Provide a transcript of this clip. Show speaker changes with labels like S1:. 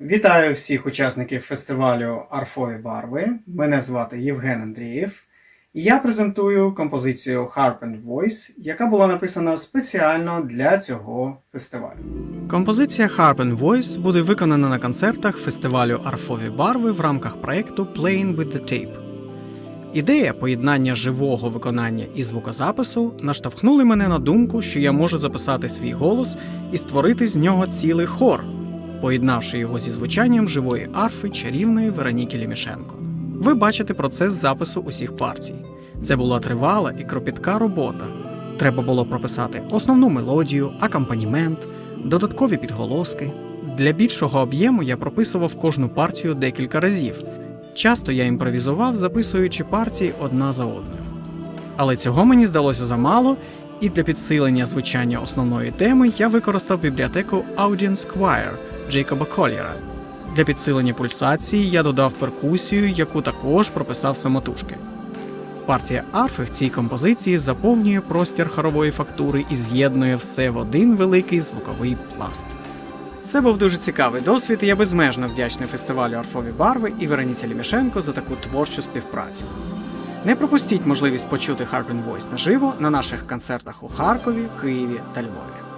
S1: Вітаю всіх учасників фестивалю Арфові барви. Мене звати Євген Андрієв. І я презентую композицію Harp and Voice, яка була написана спеціально для цього фестивалю. Композиція Harp and Voice буде виконана на концертах фестивалю Арфові барви в рамках проєкту Playing with the Tape. Ідея поєднання живого виконання і звукозапису наштовхнули мене на думку, що я можу записати свій голос і створити з нього цілий хор, поєднавши його зі звучанням живої арфи чарівної Вероніки Лімішенко. Ви бачите процес запису усіх партій. Це була тривала і кропітка робота. Треба було прописати основну мелодію, акомпанімент, додаткові підголоски. Для більшого об'єму я прописував кожну партію декілька разів. Часто я імпровізував, записуючи партії одна за одною. Але цього мені здалося замало, і для підсилення звучання основної теми я використав бібліотеку Audience Choir Джейкоба Коліра. Для підсилення пульсації я додав перкусію, яку також прописав самотужки. Партія арфи в цій композиції заповнює простір хорової фактури і з'єднує все в один великий звуковий пласт. Це був дуже цікавий досвід, і я безмежно вдячний фестивалю Арфові барви і Вероніці Лімішенко за таку творчу співпрацю. Не пропустіть можливість почути Harp Voice наживо на наших концертах у Харкові, Києві та Львові.